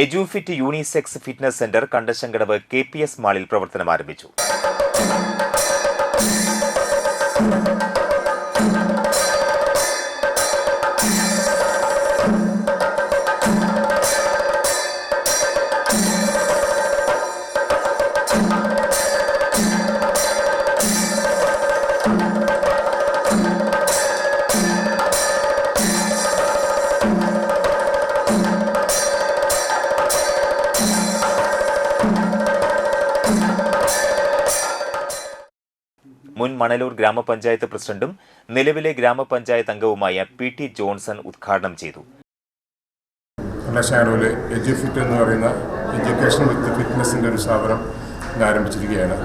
Edufit unisex fitness centre Kandassankadavu K P S മാളിൽ പ്രവർത്തനം ആരംഭിച്ചു. മണലൂർ ഗ്രാമപഞ്ചായത്ത് പ്രസിഡന്റും നിലവിലെ ഗ്രാമപഞ്ചായത്ത് അംഗവുമായ പി ടി ജോൺസൺ ഉദ്ഘാടനം ചെയ്തു. എന്ന് പറയുന്ന എഡ്യൂക്കേഷൻ വിത്ത് ഫിറ്റ്നസിന്റെ ഒരു സ്ഥാപനം ആരംഭിച്ചിരിക്കുകയാണ്.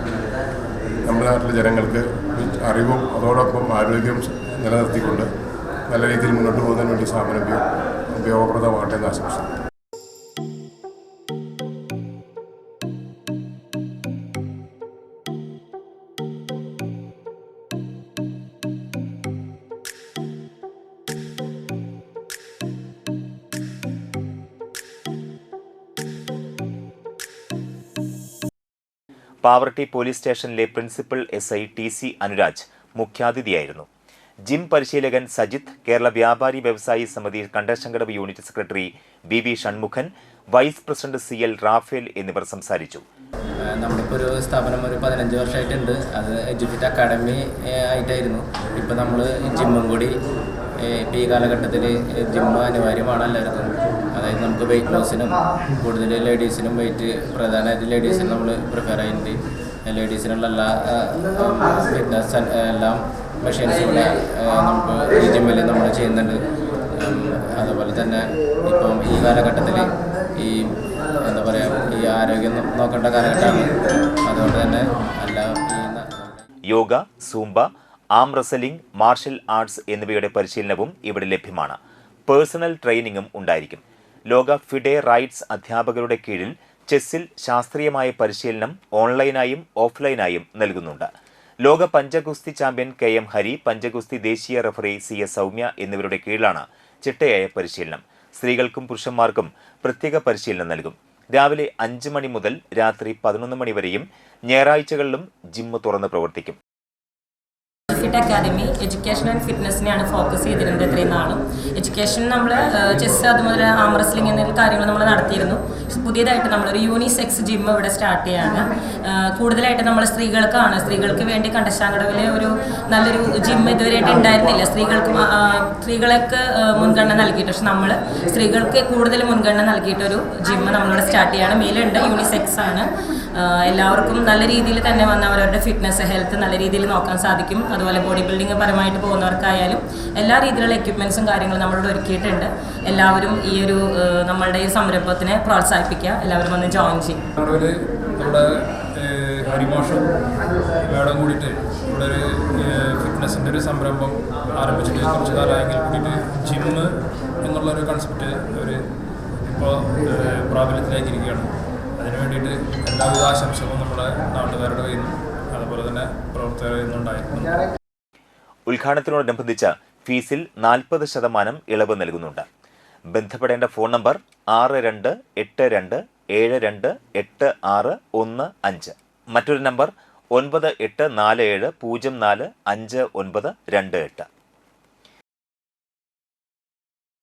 നമ്മുടെ നാട്ടിലെ ജനങ്ങൾക്ക് അറിവും അതോടൊപ്പം ആരോഗ്യവും നിലനിർത്തിക്കൊണ്ട് നല്ല രീതിയിൽ മുന്നോട്ട് പോകുന്നതിന് വേണ്ടി സ്ഥാപനം ഉപയോഗപ്രദമാകട്ടെ എന്ന് ആശംസിക്കുന്നു. പാവർട്ടി പോലീസ് സ്റ്റേഷനിലെ principal S I T C Anuraj മുഖ്യാതിഥിയായിരുന്നു. Gym പരിശീലകൻ Sajith Kerala Vyapari Vyavasayi Samithi Kandassankadavu unit secretary B V Shanmughan vice president C L Raphael എന്നിവർ സംസാരിച്ചു. നമ്മളിപ്പോൾ ഒരു സ്ഥാപനം ഒരു പതിനഞ്ച് വർഷമായിട്ടുണ്ട്. അത് എഡ്യൂഫിറ്റ് അക്കാഡമി ആയിട്ടായിരുന്നു. ഇപ്പോൾ നമ്മൾ ജിമ്മും കൂടി ഇപ്പോൾ ഈ കാലഘട്ടത്തിൽ ജിമ്മ് അനിവാര്യമാണ് എല്ലാവർക്കും. അതായത് നമുക്ക് വെയിറ്റ് ലോസിനും കൂടുതൽ ലേഡീസിനും വെയിറ്റ് പ്രധാനമായിട്ട് ലേഡീസിന് നമ്മൾ പ്രിഫർ ചെയ്യുന്നുണ്ട് ലേഡീസിനുള്ള എല്ലാ ഫിറ്റ്നസ് എല്ലാം മെഷീൻസും കൂടെ നമുക്ക് ജിമ്മിൽ നമ്മൾ ചെയ്യുന്നുണ്ട്. അതുപോലെ തന്നെ ഇപ്പം ഈ കാലഘട്ടത്തിൽ ഈ എന്താ പറയുക ഈ ആരോഗ്യം നോക്കേണ്ട കാലഘട്ടമാണ്. അതുകൊണ്ട് തന്നെ എല്ലാം ഈ yoga zumba arm wrestling martial arts എന്നിവയുടെ പരിശീലനവും ഇവിടെ ലഭ്യമാണ്. പേഴ്സണൽ ട്രെയിനിങ്ങും ഉണ്ടായിരിക്കും. ലോക ഫിഡെ റൈറ്റ്സ് അധ്യാപകരുടെ കീഴിൽ ചെസ്സിൽ ശാസ്ത്രീയമായ പരിശീലനം ഓൺലൈനായും ഓഫ്ലൈനായും നൽകുന്നുണ്ട്. ലോക പഞ്ചഗുസ്തി ചാമ്പ്യൻ കെ എം ഹരി പഞ്ചഗുസ്തി ദേശീയ റഫറി സി എസ് സൗമ്യ എന്നിവരുടെ കീഴിലാണ് ചിട്ടയായ പരിശീലനം. സ്ത്രീകൾക്കും പുരുഷന്മാർക്കും പ്രത്യേക പരിശീലനം നൽകും. രാവിലെ അഞ്ച് മണി മുതൽ രാത്രി പതിനൊന്ന് മണി വരെയും ഞായറാഴ്ചകളിലും ജിമ്മ് തുറന്ന് പ്രവർത്തിക്കും. ഫിറ്റ് അക്കാദമി എഡ്യൂക്കേഷൻ ആൻഡ് ഫിറ്റ്നസിനെയാണ് ഫോക്കസ് ചെയ്തിരുന്നത് ഇത്രയും നാളും. എഡ്യൂക്കേഷൻ നമ്മൾ ചെസ് അതുപോലെ ആം റെസ്ലിംഗ് എന്നീ കാര്യങ്ങൾ നമ്മൾ നടത്തിയിരുന്നു. പുതിയതായിട്ട് നമ്മളൊരു യൂണിസെക്സ് ജിം ഇവിടെ സ്റ്റാർട്ട് ചെയ്യാണ്. കൂടുതലായിട്ട് നമ്മൾ സ്ത്രീകൾക്കാണ്. സ്ത്രീകൾക്ക് വേണ്ടി കണ്ടശാങ്കടവിലെ ഒരു നല്ലൊരു ജിം ഇതുവരെയായിട്ട് ഉണ്ടായിരുന്നില്ല. സ്ത്രീകൾക്ക് സ്ത്രീകൾക്ക് മുൻഗണന നൽകിയിട്ട് പക്ഷെ നമ്മൾ സ്ത്രീകൾക്ക് കൂടുതൽ മുൻഗണന നൽകിയിട്ടൊരു ജിം നമ്മളിവിടെ സ്റ്റാർട്ട് ചെയ്യാണ്. മെയിലുണ്ട് യൂണിസെക്സ് ആണ്. എല്ലാവർക്കും നല്ല രീതിയിൽ തന്നെ വന്ന് അവരവരുടെ ഫിറ്റ്നസ് ഹെൽത്ത് നല്ല രീതിയിൽ നോക്കാൻ സാധിക്കും. അതുപോലെ ബോഡി ബിൽഡിംഗ് പരമായിട്ട് പോകുന്നവർക്കായാലും എല്ലാ രീതിയിലുള്ള എക്യുപ്മെൻസും കാര്യങ്ങളും നമ്മളിവിടെ ഒരുക്കിയിട്ടുണ്ട്. എല്ലാവരും ഈ ഒരു നമ്മളുടെ ഈ സംരംഭത്തിനെ പ്രോത്സാഹിപ്പിക്കുക. എല്ലാവരും വന്ന് ജോയിൻ ചെയ്യും. നമ്മുടെ ഹരിമോഷം ഒരു ഒരു സംരംഭം കൺസെപ്റ്റ് അവർ ഇപ്പോൾ പ്രാബല്യത്തിലേക്ക് ഇരിക്കുകയാണ് അതിന് വേണ്ടിയിട്ട് എല്ലാവിധ ആശംസകളും നമ്മുടെ നാട്ടുകാരുടെ കയ്യിൽ നിന്നും അതുപോലെ തന്നെ പ്രവർത്തകർ ഇന്നുണ്ടായിരുന്നു. ഉദ്ഘാടനത്തിനോടനുബന്ധിച്ച് ഫീസിൽ നാൽപ്പത് ശതമാനം ഇളവ് നൽകുന്നുണ്ട്. ബന്ധപ്പെടേണ്ട ഫോൺ നമ്പർ ആറ് രണ്ട് എട്ട് രണ്ട് ഏഴ് രണ്ട് എട്ട് ആറ് ഒന്ന് അഞ്ച്. മറ്റൊരു നമ്പർ ഒൻപത് എട്ട് നാല് ഏഴ് പൂജ്യം നാല് അഞ്ച് ഒൻപത് രണ്ട് എട്ട്.